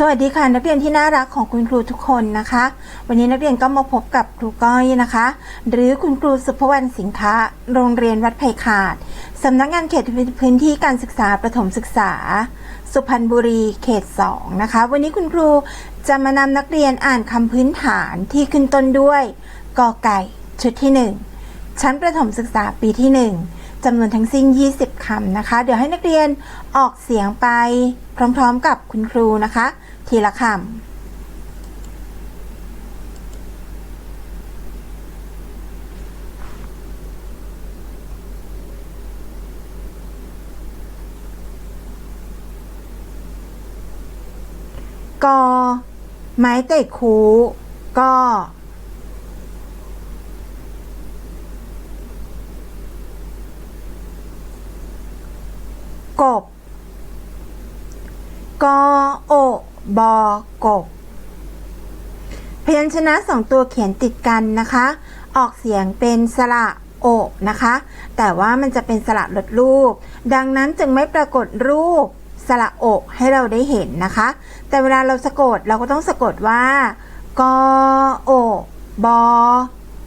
สวัสดีค่ะนักเรียนที่น่ารักของคุณครูทุกคนนะคะ วันนี้นักเรียนก็มาพบกับครูก้อยนะคะ หรือคุณครูสุภวรรณสิงค้า โรงเรียนวัดไผ่ขาดสำนักงานเขตพื้นที่การศึกษาประถมศึกษา สุพรรณบุรีเขต 2 นะคะ วันนี้คุณครูจะมานำนักเรียนอ่านคำพื้นฐานที่ขึ้นต้นด้วยกอไก่ชุดที่ 1 ชั้นประถมศึกษาปีที่ 1 จำนวนทั้งสิ้น 20 คำนะคะ เดี๋ยวให้นักเรียนออกเสียงไปพร้อมๆกับคุณครูนะคะ ทีละคำกอไม้เตะคูก็ กบกอโอบอกบ พยัญชนะสองตัวเขียนติดกันนะคะ ออกเสียงเป็นสระโอนะคะ แต่ว่ามันจะเป็นสระลดรูป ดังนั้นจึงไม่ปรากฏรูปสระโอให้เราได้เห็นนะคะ แต่เวลาเราสะกดเราก็ต้องสะกดว่ากอโอบอ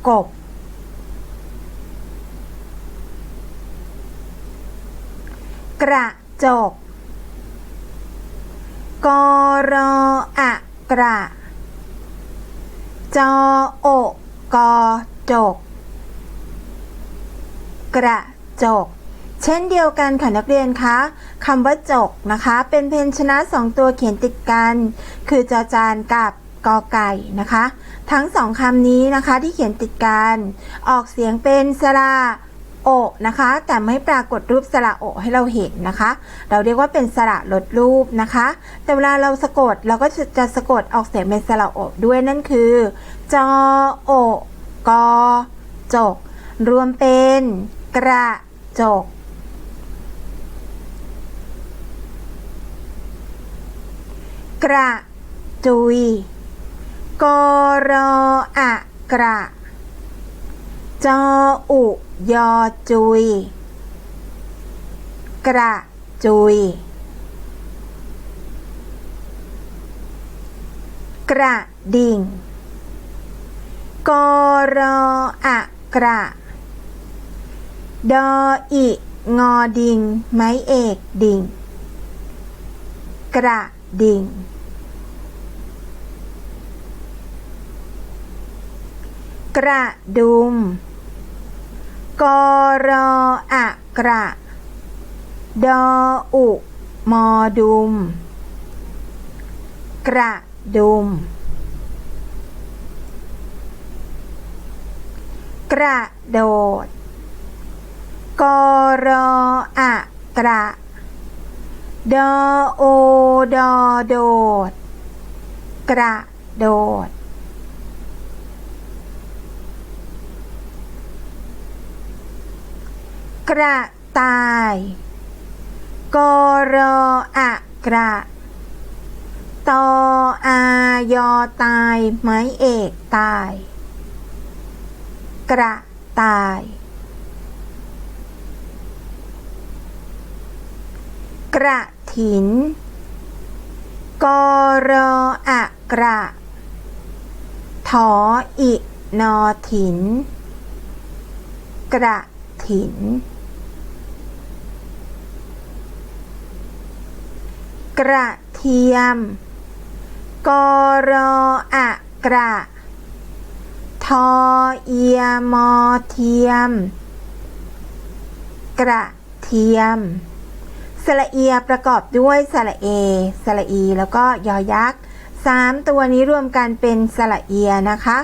กบ กระจก กรออะกระ จอโอกอจก กระจก เช่นเดียวกันค่ะนักเรียนคะคำว่าจกนะคะ เป็นเพนชนะสองตัวเขียนติดกัน คือจอจานกับกอไก่นะคะ ทั้งสองคำนี้นะคะที่เขียนติดกัน ออกเสียงเป็นสระ โอนะคะ แต่ไม่ปรากฏรูปสระโอให้เราเห็นนะคะ เราเรียกว่าเป็นสระลดรูปนะคะ แต่เวลาเราสะกดเราก็จะจะสะกดออกเสียงเป็นสระโอด้วยนั่นคือจอโอกอจก รวมเป็นกระจกกระจุยกรออะกระ จออุยอจุย กระจุย กระดิ่งกรออะกระ ดออิงอดิงไม้เอกดิ่ง กระดิ่งกระดุม กรออะกระ ดออุ มอดุม กระดุม กระโดดกรออะกระ ดอโอ ดอโดด กระโดด กระต่าย กรออะกระตออายอตายไม้เอกตาย กระตาย กระถิน กรออะกระถออินอถิน กระถิน กระเทียม กรออะกระ ทอเอียมอเทียม กระเทียม สระเอียประกอบด้วยสระเอ สระอี แล้วก็ยอยักษ์สามตัวนี้รวมกันเป็นสระเอียนะคะ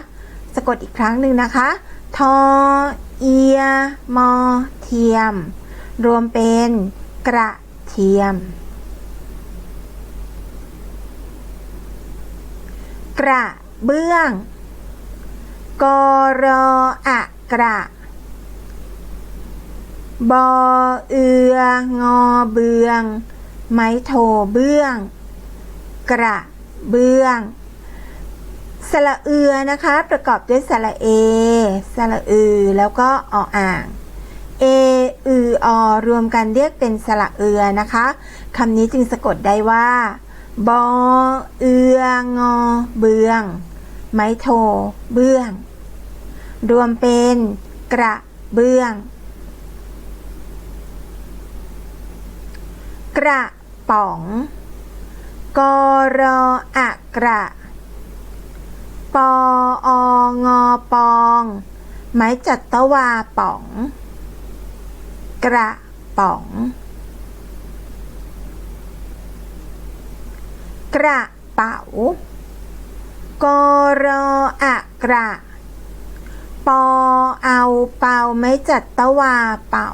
สะกดอีกครั้งหนึ่งนะคะ ทอเอียมอเทียม รวมเป็นกระเทียม กระเบื้อง กรออะกระ บอเอืองอเบือง ไม้โทเบื้อง กระเบื้องสระเอือนะคะ ประกอบด้วยสระเอ สระอือ แล้วก็ออ่าง เอ อืออรวมกันเรียกเป็นสระเอือนะคะคำนี้จึงสะกดได้ว่า บอเอืองอเบือง ไม้โท เบื้อง รวมเป็นกระเบื้อง กระป๋อง กรออะกระ ปอองอปอง ไม้จัตวาป๋อง กระป๋อง กระเป๋ากรออะกระปอเอาเป่าไม้จัดตวาเป๋า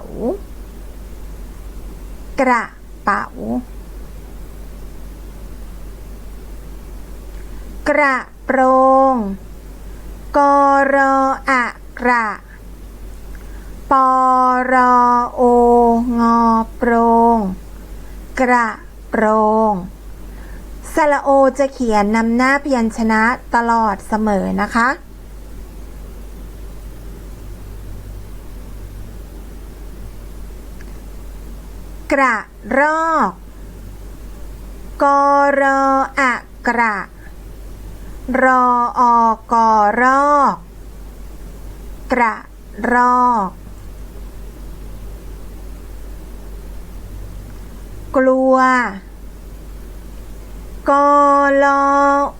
กระเป๋ากระโปรงกรออะกระปอรอโองอโปรงกระโปรง สระโอจะเขียนนำหน้าพยัญชนะตลอดเสมอนะคะ กระรอกกรออะกระ รออกรอกกระรอกกลัว กอลอ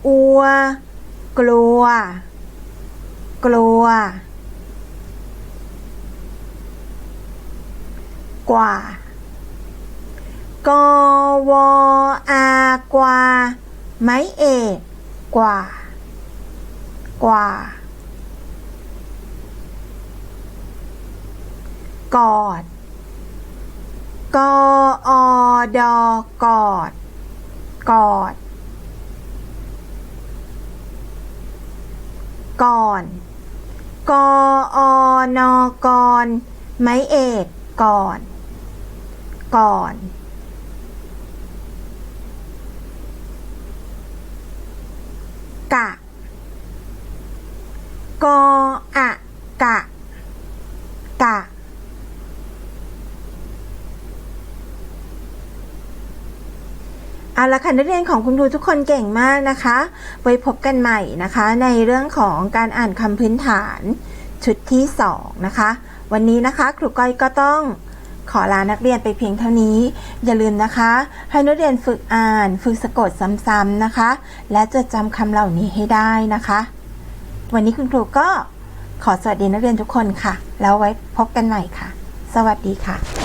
อัว กลัว กลัว กว่ากวอากว่า ไม้เอกกว่า กว่ากอดกออดอกอด กอด ก่อน กออนอกรไม้เอกก่อน ก่อนกะกออะกะ กะ เอาละค่ะนักเรียนของคุณครูทุกคนเก่งมากนะคะไว้พบกันใหม่นะคะ ในเรื่องของการอ่านคำพื้นฐานชุดที่ 2 นะคะ วันนี้นะคะครูก้อยก็ต้องขอลานักเรียนไปเพียงเท่านี้ อย่าลืมนะคะ ให้นักเรียนฝึกอ่าน ฝึกสะกดซ้ำๆนะคะ และจดจำคำเหล่านี้ให้ได้นะคะ วันนี้คุณครูก็ขอสวัสดีนักเรียนทุกคนค่ะ แล้วไว้พบกันใหม่ค่ะ สวัสดีค่ะ